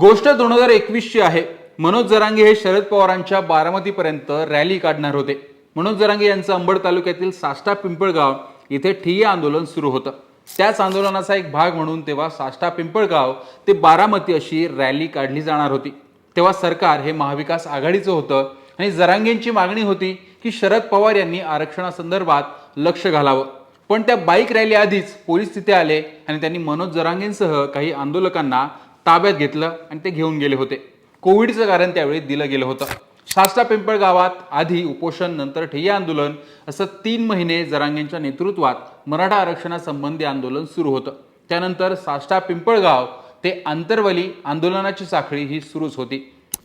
गोष्ट दोन हजार एकवीसची आहे. मनोज जरांगे हे शरद पवारांच्या बारामतीपर्यंत रॅली काढणार होते. मनोज जरांगे यांचं अंबड तालुक्यातील साष्टा पिंपळगाव इथे ठिय्या आंदोलन सुरू होतं. त्याच आंदोलनाचा एक भाग म्हणून तेव्हा साष्टा पिंपळगाव ते बारामती अशी रॅली काढली जाणार होती. तेव्हा सरकार हे महाविकास आघाडीचं होतं आणि जरांगेंची मागणी होती की शरद पवार यांनी आरक्षणासंदर्भात लक्ष घालावं. पण त्या बाईक रॅली आधीच पोलीस तिथे आले आणि त्यांनी मनोज जरांगेंसह काही आंदोलकांना ताब्यात घेतलं आणि ते घेऊन गेले होते. कोविडचं कारण त्यावेळी दिलं गेलं होतं. शास्त्रा पिंपळ गावात आधी उपोषण नंतर ठिय्या आंदोलन असं तीन महिने जरांगेंच्या नेतृत्वात मराठा आरक्षणासंबंधी आंदोलन सुरू होतं. त्यानंतर साष्टा पिंपळगाव ते आंतरवली आंदोलनाची साखळी ही सुरूच होती.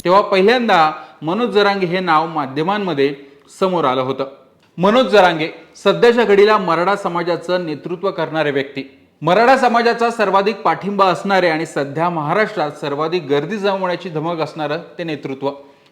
तेव्हा पहिल्यांदा मनोज जरांगे हे नाव माध्यमांमध्ये समोर आलं होतं. मनोज जरांगे सध्याच्या घडीला मराठा समाजाचं नेतृत्व करणारे व्यक्ती. मराठा समाजाचा सर्वाधिक पाठिंबा असणारे आणि सध्या महाराष्ट्रात सर्वाधिक गर्दी जमवण्याची धमक असणारं ते नेतृत्व.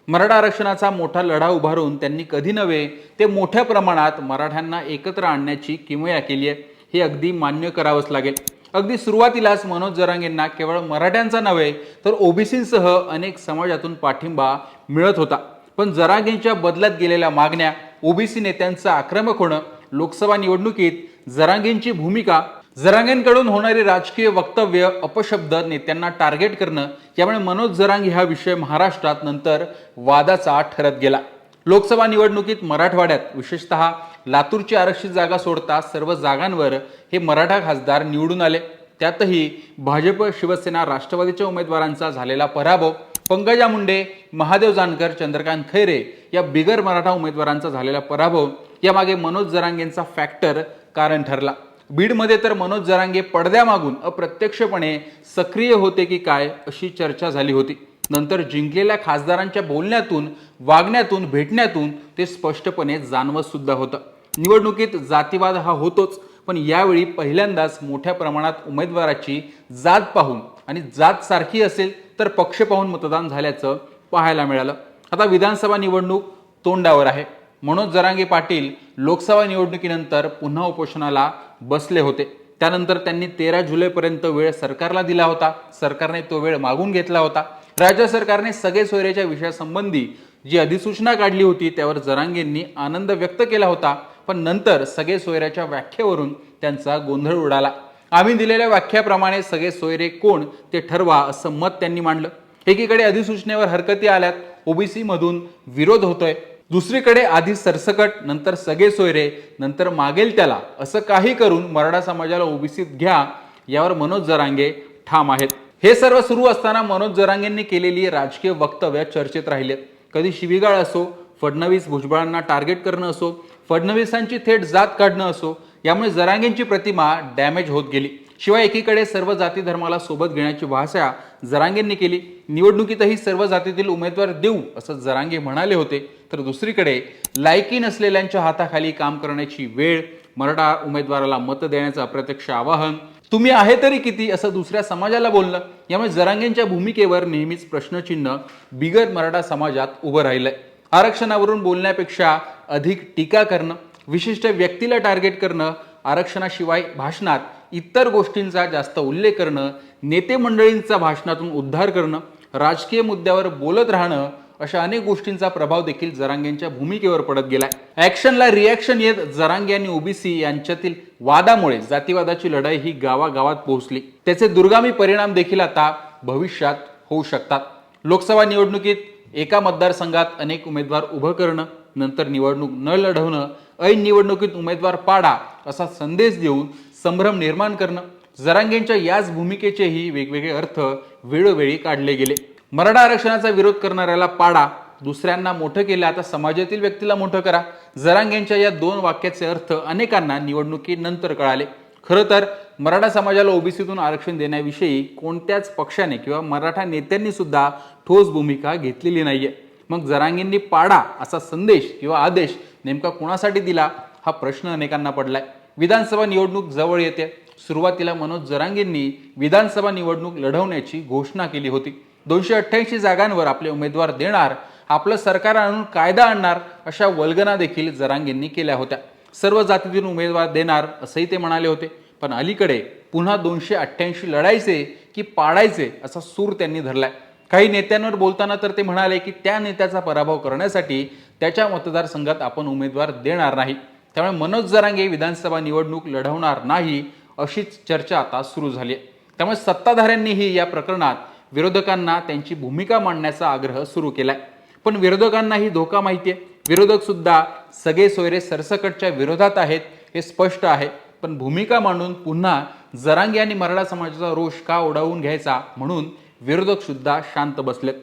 मराठा आरक्षणाचा मोठा लढा उभारून त्यांनी कधी नव्हे ते मोठ्या प्रमाणात मराठ्यांना एकत्र आणण्याची किमया केली आहे. हे अगदी मान्य करावंच लागेल. अगदी सुरुवातीलाच मनोज जरांगेंना केवळ मराठ्यांचा नव्हे तर ओबीसींसह अनेक समाजातून पाठिंबा मिळत होता. पण जरांगेंच्या बदलत गेलेल्या मागण्या ओबीसी नेत्यांचं आक्रमक होणं लोकसभा निवडणुकीत जरांगेंची भूमिका जरांगेंकडून होणारी राजकीय वक्तव्य अपशब्द नेत्यांना टार्गेट करणं यामुळे मनोज जरांग हा विषय महाराष्ट्रात नंतर वादाचा ठरत गेला. लोकसभा निवडणुकीत मराठवाड्यात विशेषतः लातूरची आरक्षित जागा सोडता सर्व जागांवर हे मराठा खासदार निवडून आले. त्यातही भाजप शिवसेना राष्ट्रवादीच्या उमेदवारांचा झालेला पराभव पंकजा मुंडे महादेव जानकर चंद्रकांत खैरे या बिगर मराठा उमेदवारांचा झालेला पराभव यामागे मनोज जरांगेंचा फॅक्टर कारण ठरला. बीडमध्ये तर मनोज जरांगे पडद्यामागून अप्रत्यक्षपणे सक्रिय होते की काय अशी चर्चा झाली होती. नंतर जिंकलेल्या खासदारांच्या बोलण्यातून वागण्यातून भेटण्यातून ते स्पष्टपणे जाणवत सुद्धा होतं. निवडणुकीत जातीवाद हा होतोच पण यावेळी पहिल्यांदाच मोठ्या प्रमाणात उमेदवाराची जात पाहून आणि जात सारखी असेल तर पक्ष पाहून मतदान झाल्याचं पाहायला मिळालं. आता विधानसभा निवडणूक तोंडावर आहे. मनोज जरांगे पाटील लोकसभा निवडणुकीनंतर पुन्हा उपोषणाला बसले होते. त्यानंतर त्यांनी तेरा जुलैपर्यंत वेळ सरकारला दिला होता. सरकारने तो वेळ मागून घेतला होता. राज्य सरकारने सगळे सोयरेच्या विषयासंबंधी जी अधिसूचना काढली होती त्यावर जरांगेंनी आनंद व्यक्त केला होता. पण नंतर सगळे सोयऱ्याच्या व्याख्येवरून त्यांचा गोंधळ उडाला. आम्ही दिलेल्या व्याख्याप्रमाणे सगळे सोयरे कोण ते ठरवा असं मत त्यांनी मांडलं. एकीकडे अधिसूचनेवर हरकती आल्यात ओबीसी मधून विरोध होतोय. दुसरीकडे आधी सरसकट नंतर सगळे सोयरे नंतर मागेल त्याला. असं काही करून मराठा समाजाला ओबीसीत घ्या यावर मनोज जरांगे ठाम आहेत. हे सर्व सुरू असताना मनोज जरांगेंनी केलेली राजकीय वक्तव्य चर्चेत राहिलेत कधी शिवीगाळ असो फडणवीस भुजबळांना टार्गेट करणं असो फडणवीसांची थेट जात काढणं असो यामुळे जरांगेंची प्रतिमा डॅमेज होत गेली. शिवाय एकीकडे सर्व जाती धर्माला सोबत घेण्याची भाषा जरांगेंनी केली. निवडणुकीतही सर्व जातीतील उमेदवार देऊ असं जरांगे म्हणाले होते. तर दुसरीकडे लायकी नसलेल्यांच्या हाताखाली काम करण्याची वेळ मराठा उमेदवाराला मत देण्याचं अप्रत्यक्ष आवाहन तुम्ही आहे तरी किती? असं दुसऱ्या समाजाला बोलणं. यामुळे जरांगेंच्या भूमिकेवर नेहमीच प्रश्नचिन्ह बिगर मराठा समाजात उभं राहिलंय. आरक्षणावरून बोलण्यापेक्षा अधिक टीका करणं विशिष्ट व्यक्तीला टार्गेट करणं आरक्षणाशिवाय भाषणात इतर गोष्टींचा जास्त उल्लेख करणं नेते मंडळींचा भाषणातून उद्धार करणं राजकीय मुद्द्यावर बोलत राहणं अशा अनेक गोष्टींचा प्रभाव देखील जरांगेंच्या भूमिकेवर पडत गेलाय. ऍक्शनला रिॲक्शन येत जरांगे आणि ओबीसी यांच्यातील वादामुळे जातीवादाची लढाई ही गावागावात पोहोचली. त्याचे दुर्गामी परिणाम देखील आता भविष्यात होऊ शकतात. लोकसभा निवडणुकीत एका मतदारसंघात अनेक उमेदवार उभं करणं नंतर निवडणूक न लढवणं ऐन निवडणुकीत उमेदवार पाडा असा संदेश देऊन संभ्रम निर्माण करणं. जरांगेंच्या याच भूमिकेचेही वेगवेगळे अर्थ वेळोवेळी काढले गेले. मराठा आरक्षणाचा विरोध करणाऱ्याला पाडा दुसऱ्यांना मोठं केलं आता समाजातील व्यक्तीला मोठं करा. जरांगेंच्या या दोन वाक्याचे अर्थ अनेकांना निवडणुकीनंतर कळाले. खरं तर मराठा समाजाला ओबीसीतून आरक्षण देण्याविषयी कोणत्याच पक्षाने किंवा मराठा नेत्यांनी सुद्धा ठोस भूमिका घेतलेली नाहीये. मग जरांगींनी पाडा असा संदेश किंवा आदेश नेमका कोणासाठी दिला? हा प्रश्न अनेकांना पडलाय. विधानसभा निवडणूक जवळ येते. सुरुवातीला मनोज जरांगेंनी विधानसभा निवडणूक लढवण्याची घोषणा केली होती. दोनशे अठ्ठ्याऐंशी जागांवर आपले उमेदवार देणार आपलं सरकार आणून कायदा आणणार अशा वल्गना देखील जरांगेंनी केल्या होत्या. सर्व जातीतून उमेदवार देणार असंही ते म्हणाले होते. पण अलीकडे पुन्हा दोनशे अठ्ठ्याऐंशी लढायचे की पाडायचे असा सूर त्यांनी धरलाय. काही नेत्यांवर बोलताना तर ते म्हणाले की त्या नेत्याचा पराभव करण्यासाठी त्याच्या मतदारसंघात आपण उमेदवार देणार नाही. त्यामुळे मनोज जरांगे विधानसभा निवडणूक लढवणार नाही अशीच चर्चा आता सुरू झाली आहे. त्यामुळे सत्ताधाऱ्यांनीही या प्रकरणात विरोधकांना त्यांची भूमिका मांडण्याचा आग्रह सुरू केलाय. पण विरोधकांनाही धोका माहिती आहे विरोधक सुद्धा सगळे सोयरे सरसकटच्या विरोधात आहेत हे स्पष्ट आहे. पण भूमिका मांडून पुन्हा जरांगे आणि मराठा समाजाचा रोष का ओढावून घ्यायचा म्हणून विरोधक सुद्धा शांत बसलेत.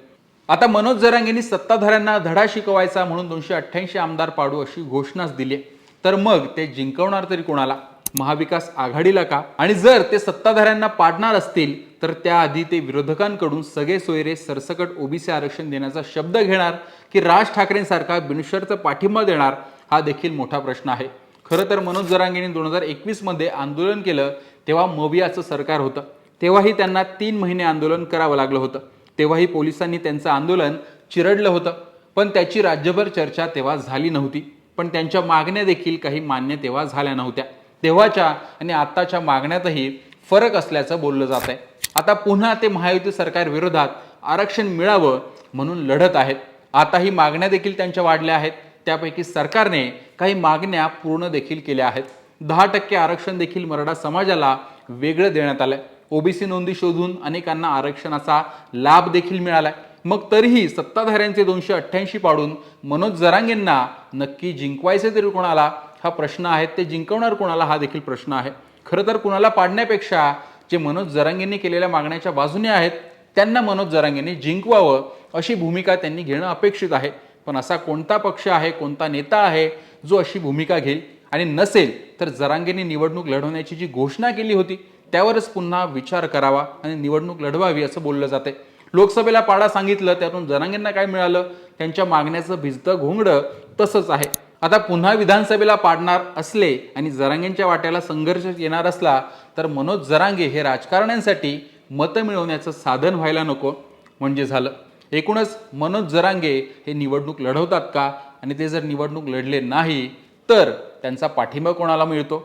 आता मनोज जरांगेंनी सत्ताधाऱ्यांना धडा शिकवायचा म्हणून दोनशे अठ्ठ्याऐंशी आमदार पाडू अशी घोषणाच दिली आहे. तर मग ते जिंकवणार तरी कोणाला? महाविकास आघाडीला का? आणि जर ते सत्ताधाऱ्यांना पाडणार असतील तर त्याआधी ते विरोधकांकडून सगळे सोयरे सरसकट ओबीसी आरक्षण देण्याचा शब्द घेणार की राज ठाकरेंसारखा बिनशर्त पाठिंबा देणार हा देखील मोठा प्रश्न आहे. खरं तर मनोज जरांगेंनी दोन हजार एकवीसमध्ये आंदोलन केलं तेव्हा मवियाचं सरकार होतं. तेव्हाही त्यांना तीन महिने आंदोलन करावं लागलं होतं. तेव्हाही पोलिसांनी त्यांचं आंदोलन चिरडलं होतं. पण त्याची राज्यभर चर्चा तेव्हा झाली नव्हती. पण त्यांच्या मागण्या देखील काही मान्य तेव्हा झाल्या नव्हत्या. तेव्हाच्या आणि आत्ताच्या मागण्यातही फरक असल्याचं बोललं जात आहे आता पुन्हा ते महायुती सरकार विरोधात आरक्षण मिळावं म्हणून लढत आहेत. आता ही मागण्या देखील त्यांच्या वाढल्या आहेत. त्यापैकी सरकारने काही मागण्या पूर्ण देखील केल्या आहेत. दहा टक्के आरक्षण देखील मराठा समाजाला वेगळं देण्यात आलंय. ओबीसी नोंदी शोधून अनेकांना आरक्षणाचा लाभ देखील मिळालाय. मग तरीही सत्ताधाऱ्यांचे दोनशे अठ्ठ्याऐंशी पाडून मनोज जरांगेंना नक्की जिंकवायचे तरी कोणाला हा प्रश्न आहे? ते जिंकवणार कोणाला हा देखील प्रश्न आहे? खरं तर कुणाला पाडण्यापेक्षा जे मनोज जरांगेंनी केलेल्या मागण्याच्या बाजूने आहेत त्यांना मनोज जरांगेंनी जिंकवावं अशी भूमिका त्यांनी घेणं अपेक्षित आहे. पण असा कोणता पक्ष आहे कोणता नेता आहे जो अशी भूमिका घेईल आणि नसेल तर जरांगेंनी निवडणूक लढवण्याची जी घोषणा केली होती त्यावरच पुन्हा विचार करावा आणि निवडणूक लढवावी असं बोललं जाते लोकसभेला पाडा सांगितलं त्यातून जनांगींना काय मिळालं? त्यांच्या मागण्याचं भिजतं घोंगडं तसंच आहे. आता पुन्हा विधानसभेला पाडणार असले आणि जरांगेंच्या वाट्याला संघर्ष येणार असला तर मनोज जरांगे हे राजकारण्यांसाठी मतं मिळवण्याचं साधन व्हायला नको म्हणजे झालं. एकूणच मनोज जरांगे हे निवडणूक लढवतात का? आणि ते जर निवडणूक लढले नाही तर त्यांचा पाठिंबा कोणाला मिळतो?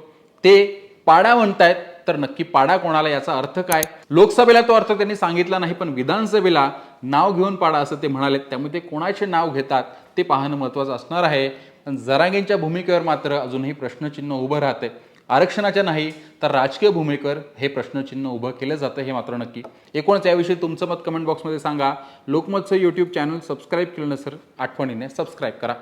ते पाडा म्हणतायत तर नक्की पाडा कोणाला याचा अर्थ काय? लोकसभेला तो अर्थ त्यांनी सांगितला नाही पण विधानसभेला नाव घेऊन पाडा असं ते म्हणाले. त्यामुळे ते कोणाचे नाव घेतात ते पाहणं महत्वाचं असणार आहे. पण जरांगेंच्या भूमिकेवर मात्र अजूनही प्रश्नचिन्ह उभं राहते. आरक्षणाच्या नाही तर राजकीय भूमिकेवर हे प्रश्नचिन्ह उभं केलं जातं हे मात्र नक्की. एकूणच याविषयी तुमचं मत कमेंट बॉक्समध्ये सांगा. लोकमतचं यूट्यूब चॅनल सबस्क्राईब केलं नसेल आठवणीने सबस्क्राईब करा.